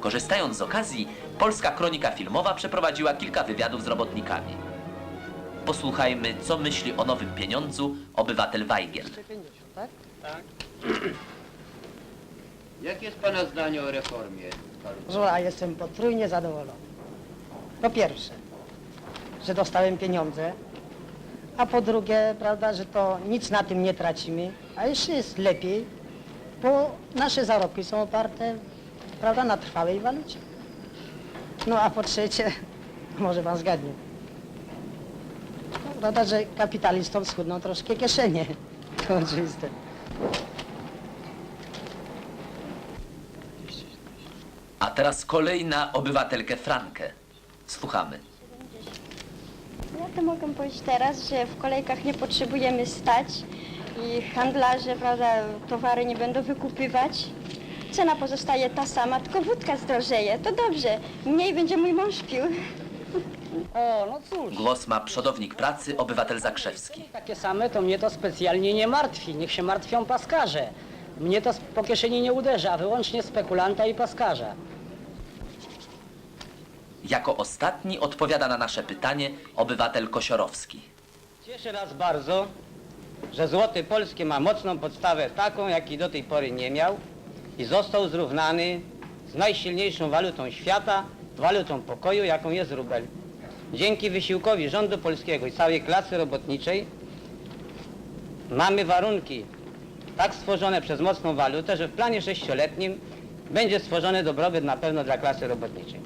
Korzystając z okazji, Polska Kronika Filmowa przeprowadziła kilka wywiadów z robotnikami. Posłuchajmy, co myśli o nowym pieniądzu obywatel Wajgiel. Jakie jest Pana zdanie o reformie? Że ja jestem potrójnie zadowolony. Po pierwsze, że dostałem pieniądze, a po drugie, prawda, że to nic na tym nie tracimy, a jeszcze jest lepiej, bo nasze zarobki są oparte, prawda, na trwałej walucie. No a po trzecie, może pan zgadnie, prawda, że kapitalistom schudną troszkę kieszenie. To oczywiste. A teraz kolej na obywatelkę Frankę. Słuchamy. Ja to mogę powiedzieć teraz, że w kolejkach nie potrzebujemy stać i handlarze, prawda, towary nie będą wykupywać. Cena pozostaje ta sama, tylko wódka zdrożeje. To dobrze, mniej będzie mój mąż pił. O, no cóż, Głos ma przodownik pracy, obywatel Zakrzewski. takie same to mnie to specjalnie nie martwi. Niech się martwią paskarze. Mnie to po kieszeni nie uderza, a wyłącznie spekulanta i paskarza. Jako ostatni odpowiada na nasze pytanie obywatel Kosiorowski. Cieszę nas bardzo, że złoty polski ma mocną podstawę taką, jakiej do tej pory nie miał i został zrównany z najsilniejszą walutą świata, walutą pokoju, jaką jest rubel. Dzięki wysiłkowi rządu polskiego i całej klasy robotniczej mamy warunki tak stworzone przez mocną walutę, że w planie sześcioletnim będzie stworzony dobrobyt na pewno dla klasy robotniczej.